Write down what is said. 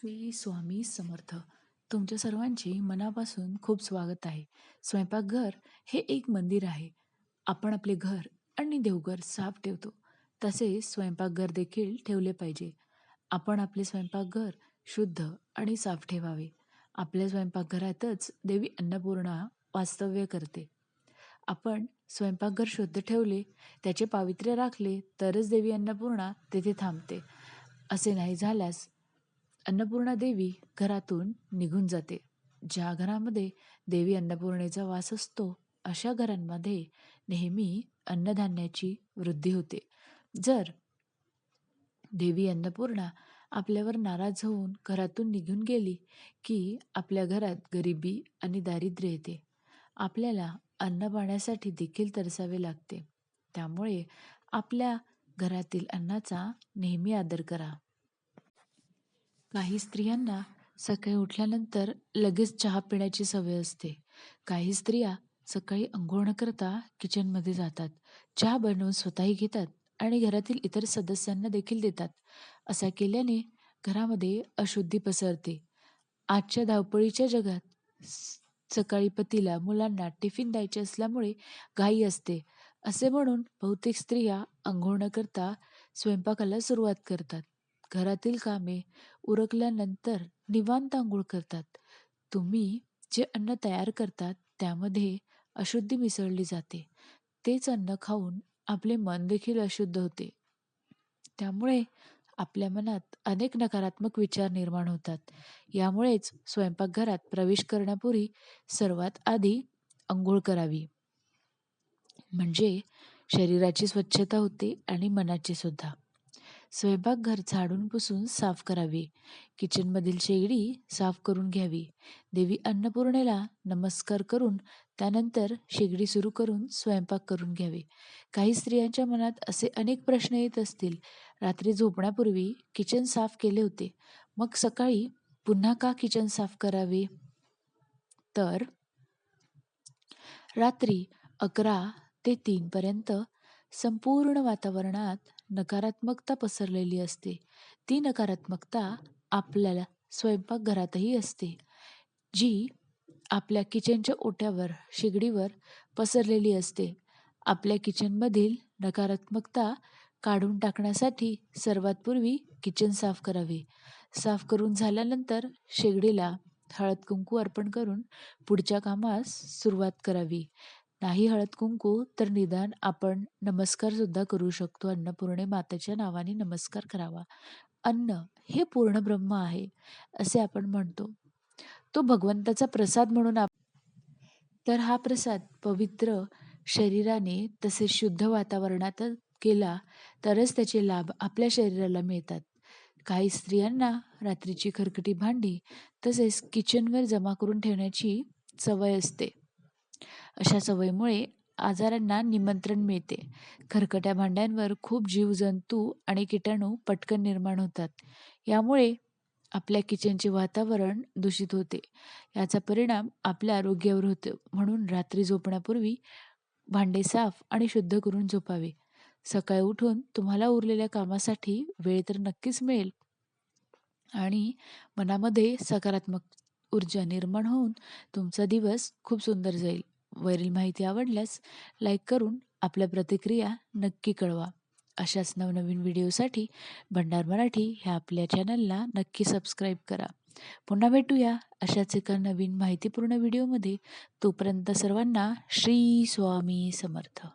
श्री स्वामी समर्थ. तुमच्या सर्वांचे मनापासून खूप स्वागत आहे. स्वयंपाकघर हे एक मंदिर आहे. आपण आपले घर आणि देवघर साफ ठेवतो. तसेच स्वयंपाकघर देखील ठेवले पाहिजे. आपण आपले स्वयंपाकघर शुद्ध आणि साफ ठेवावे. आपल्या स्वयंपाकघरातच देवी अन्नपूर्णा वास्तव्य करते. आपण स्वयंपाकघर शुद्ध ठेवले त्याचे पावित्र्य राखले तरच देवी अन्नपूर्णा तेथे थांबते. असे नाही झाल्यास अन्नपूर्णा देवी घरातून निघून जाते. ज्या घरामध्ये देवी अन्नपूर्णेचा वास असतो अशा घरांमध्ये नेहमी अन्नधान्याची वृद्धी होते. जर देवी अन्नपूर्णा आपल्यावर नाराज होऊन घरातून निघून गेली की आपल्या घरात गरिबी आणि दारिद्र्य येते. आपल्याला अन्न पाण्यासाठी देखील तरसावे लागते. त्यामुळे आपल्या घरातील अन्नाचा नेहमी आदर करा. काही स्त्रियांना सकाळी उठल्यानंतर लगेच चहा पिण्याची सवय असते. काही स्त्रिया सकाळी अंघोळ न करता किचनमध्ये जातात. चहा बनवून स्वतःही घेतात आणि घरातील इतर सदस्यांना देखील देतात. असा केल्याने घरामध्ये अशुद्धी पसरते. आजच्या धावपळीच्या जगात स- सकाळी पतीला मुलांना टिफिन द्यायचे असल्यामुळे घाई असते. असे म्हणून बहुतेक स्त्रिया अंघोळ न करता स्वयंपाकाला सुरुवात करतात. घरातील कामे उरकल्यानंतर निवांत आंघोळ करतात. तुम्ही जे अन्न तयार करतात त्यामध्ये अशुद्धी मिसळली जाते. तेच अन्न खाऊन आपले मन देखील अशुद्ध होते. त्यामुळे आपल्या मनात अनेक नकारात्मक विचार निर्माण होतात. यामुळेच स्वयंपाकघरात प्रवेश करण्यापूर्वी सर्वात आधी अंघोळ करावी. म्हणजे शरीराची स्वच्छता होते आणि मनाची सुद्धा. स्वयंपाकघर झाडून पुसून साफ करावे. किचनमधील शेगडी साफ करून घ्यावी. देवी अन्नपूर्णेला नमस्कार करून त्यानंतर शेगडी सुरू करून स्वयंपाक करून घ्यावे. काही स्त्रियांच्या मनात असे अनेक प्रश्न येत असतील. रात्री झोपण्यापूर्वी किचन साफ केले होते. मग सकाळी पुन्हा का किचन साफ करावे? तर रात्री अकरा ते तीनपर्यंत संपूर्ण वातावरणात नकारात्मकता पसरलेली असते. ती नकारात्मकता आपल्याला स्वयंपाकघरातही असते. जी आपल्या किचनच्या ओट्यावर शेगडीवर पसरलेली असते. आपल्या किचनमधील नकारात्मकता काढून टाकण्यासाठी सर्वात पूर्वी किचन साफ करावे. साफ करून झाल्यानंतर शेगडीला हळद कुंकू अर्पण करून पुढच्या कामास सुरुवात करावी. नाही हळद कुंकू तर निदान आपण नमस्कार सुद्धा करू शकतो. अन्नपूर्णे मातेच्या नावाने नमस्कार करावा. अन्न हे पूर्ण ब्रह्म आहे असे आपण म्हणतो. तो भगवंताचा प्रसाद म्हणून आप तर हा प्रसाद पवित्र शरीराने तसेच शुद्ध वातावरणात केला तरच त्याचे लाभ आपल्या शरीराला मिळतात. काही स्त्रियांना रात्रीची खरकटी भांडी तसेच किचनवर जमा करून ठेवण्याची सवय असते. अशा सवयीमुळे आजारांना निमंत्रण मिळते. खरकट्या भांड्यांवर खूप जीवजंतू आणि किटाणू पटकन निर्माण होतात. यामुळे आपल्या किचनचे वातावरण दूषित होते. याचा परिणाम आपल्या आरोग्यावर होतो. म्हणून रात्री झोपण्यापूर्वी भांडे साफ आणि शुद्ध करून झोपावे. सकाळी उठून तुम्हाला उरलेल्या कामासाठी वेळ तर नक्कीच मिळेल. आणि मनामध्ये सकारात्मक ऊर्जा निर्माण होऊन तुमचा दिवस खूप सुंदर जाईल. वरील माहिती आवडल्यास लाईक करून आपल्या प्रतिक्रिया नक्की कळवा. अशाच नवनवीन व्हिडिओसाठी भंडार मराठी ह्या आपल्या चॅनलला नक्की सबस्क्राईब करा. पुन्हा भेटूया अशाच एका नवीन माहितीपूर्ण व्हिडिओमध्ये. तोपर्यंत सर्वांना श्री स्वामी समर्थ.